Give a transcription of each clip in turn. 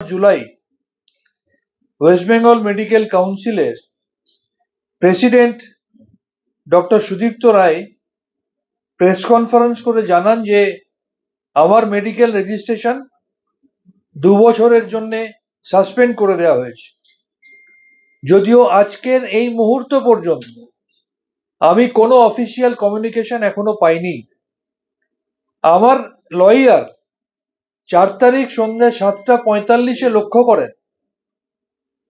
July West Bengal medical কাউন্সিলের president doctor Sudipta Roy press conference করে জানান যে আমার মেডিকেল রেজিস্ট্রেশন দু বছরের জন্য সাসপেন্ড করে দেওয়া হয়েছে। যদিও আজকের এই মুহূর্ত পর্যন্ত আমি কোনো অফিসিয়াল কমিউনিকেশন এখনও পাইনি। আমার লয়ার চার তারিখ সন্ধ্যা সাতটা পঁয়তাল্লিশে লক্ষ্য করেন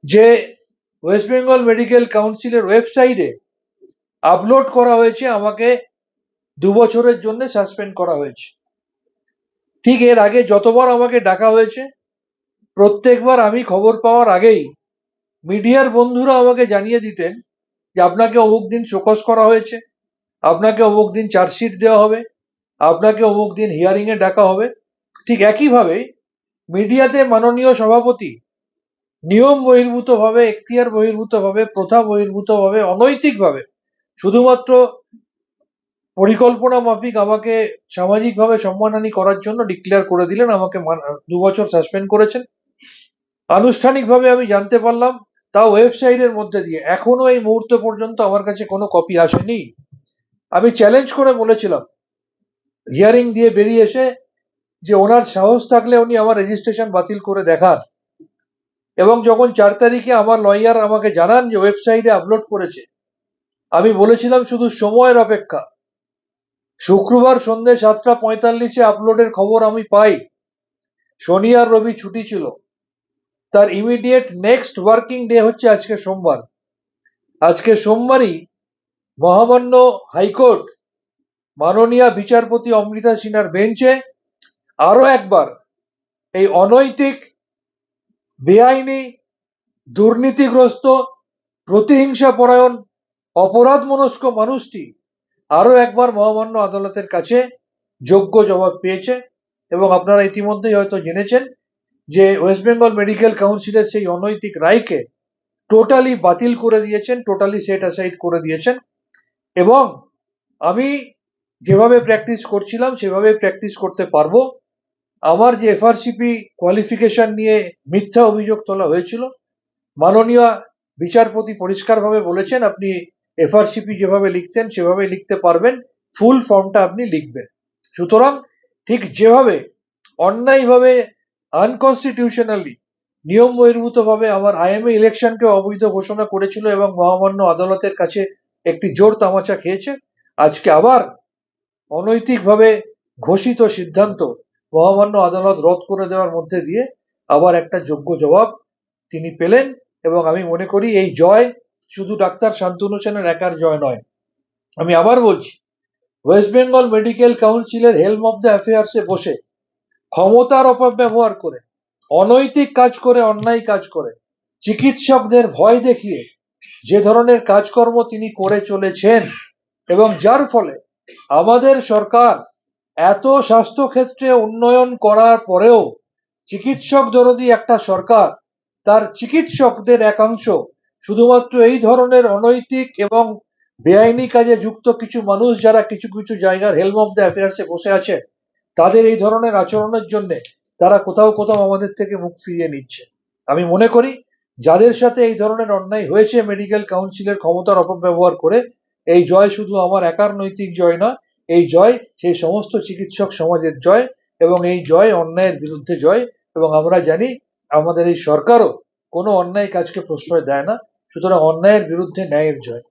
যে ওয়েস্ট বেঙ্গল মেডিকেল কাউন্সিলের ওয়েবসাইটে আপলোড করা হয়েছে, আমাকে দু বছরের জন্য সাসপেন্ড করা হয়েছে। ঠিক এর আগে যতবার আমাকে ডাকা হয়েছে, প্রত্যেকবার আমি খবর পাওয়ার আগেই মিডিয়ার বন্ধুরা আমাকে জানিয়ে দিতেন যে আপনাকে অমুক দিন শোকস করা হয়েছে, আপনাকে অমুক দিন চার্জশিট দেওয়া হবে, আপনাকে অমুক দিন হিয়ারিং এ ডাকা হবে। ঠিক একইভাবে মিডিয়াতে মাননীয় সভাপতি নিয়ম বহির্ভূতভাবে, এখতিয়ার বহির্ভূতভাবে, প্রথা বহির্ভূতভাবে, অনৈতিকভাবে, শুধুমাত্র পরিকল্পনা মাফিক আমাকে সামাজিকভাবে সম্মানহানি করার জন্য ডিক্লেয়ার করে দিলেন, আমাকে দু বছর সাসপেন্ড করেছেন। আনুষ্ঠানিকভাবে আমি জানতে পারলাম, তাও ওয়েবসাইটের মধ্যে দিয়ে। এখনও এই মুহূর্ত পর্যন্ত আমার কাছে কোনো কপি আসেনি। আমি চ্যালেঞ্জ করে বলেছিলাম। হিয়ারিং দিয়ে বেরিয়ে এসে যে ওনার সাহস থাকলে উনি আমার রেজিস্ট্রেশন বাতিল করে দেখান। এবং যখন চার তারিখে আমার লয়ার আমাকে জানান যে ওয়েবসাইটে আপলোড করেছে, আমি বলেছিলাম শুধু সময়ের অপেক্ষা। শুক্রবার সন্ধ্যে সাতটা পঁয়তাল্লিশে আপলোডের খবর আমি পাই। শনি আর রবি ছুটি ছিল। তার ইমিডিয়েট নেক্সট ওয়ার্কিং ডে হচ্ছে আজকে সোমবার। আজকে সোমবারই মহামান্য হাইকোর্ট মাননীয় বিচারপতি অমৃতা সিনহার বেঞ্চে আরও একবার, এই অনৈতিক, বেআইনি, দুর্নীতিগ্রস্ত, প্রতিহিংসা পরায়ণ অপরাধ মনস্ক মানুষটি আরও একবার মহামান্য আদালতের কাছে যোগ্য জবাব পেয়েছে এবং আপনারা ইতিমধ্যেই হয়তো জেনেছেন যে ওয়েস্ট বেঙ্গল মেডিকেল কাউন্সিলের সেই অনৈতিক রায়কে টোটালি বাতিল করে দিয়েছেন, টোটালি সেট অ্যাসাইড করে দিয়েছেন এবং আমি যেভাবে প্র্যাকটিস করছিলাম সেভাবে প্র্যাকটিস করতে পারব। আমার যে এফআরসিপি কোয়ালিফিকেশন নিয়ে মিথ্যা অভিযোগ তোলা হয়েছিল, মাননীয় বিচারপতি পরিষ্কারভাবে বলেছেন, আপনি এফআরসিপি যেভাবে লিখতেন সেভাবে লিখতে পারবেন ফুল ফর্মটা আপনি লিখবেন। সুতরাং ঠিক যেভাবে, অন্যায়ভাবে আনকনস্টিটিউশনালি নিয়ম বহির্ভূতভাবে আমার আইএমএ ইলেকশনকে অবৈধ ঘোষণা করেছিল এবং মহামান্য আদালতের কাছে একটি জোর তামাচা খেয়েছে, আজকে আবার অনৈতিকভাবে ঘোষিত সিদ্ধান্ত মহামান্য আদালত রদ করে দেওয়ার মধ্যে দিয়ে আবার একটা যোগ্য জবাব তিনি পেলেন এবং আমি মনে করি এই জয় শুধু ডাক্তার শান্তনু সেনের একার জয় নয়। আমি আবার বলছি ওয়েস্ট বেঙ্গল মেডিকেল কাউন্সিলের হেলম অফ দ্য অ্যাফেয়ার্সে বসে ক্ষমতার অপব্যবহার করে, অনৈতিক কাজ করে, অন্যায় কাজ করে, চিকিৎসকদের ভয় দেখিয়ে যে ধরনের কাজকর্ম তিনি করে চলেছেন এবং যার ফলে আমাদের সরকার এত স্বাস্থ্যক্ষেত্রে উন্নয়ন করার পরেও চিকিৎসক দরদি একটা সরকার। তার চিকিৎসকদের একাংশ শুধুমাত্র এই ধরনের অনৈতিক এবং বেআইনি কাজে যুক্ত কিছু মানুষ যারা কিছু কিছু জায়গার হেলম অফ দ্য অ্যাফেয়ার্সে বসে আছে তাদের এই ধরনের আচরণের জন্য তারা কোথাও কোথাও আমাদের থেকে মুখ ফিরিয়ে নিচ্ছে। আমি মনে করি যাদের সাথে এই ধরনের অন্যায় হয়েছে মেডিকেল কাউন্সিলের ক্ষমতার অপব্যবহার করে, এই জয় শুধু আমার একার নৈতিক জয় নয় এই জয় সেই সমস্ত চিকিৎসক সমাজের জয় এবং এই জয় অন্যায়ের বিরুদ্ধে জয় এবং আমরা জানি আমাদের এই সরকারও কোনো অন্যায় কাজকে প্রশ্রয় দেয় না, সুতরাং অন্যায়ের বিরুদ্ধে ন্যায়ের জয়।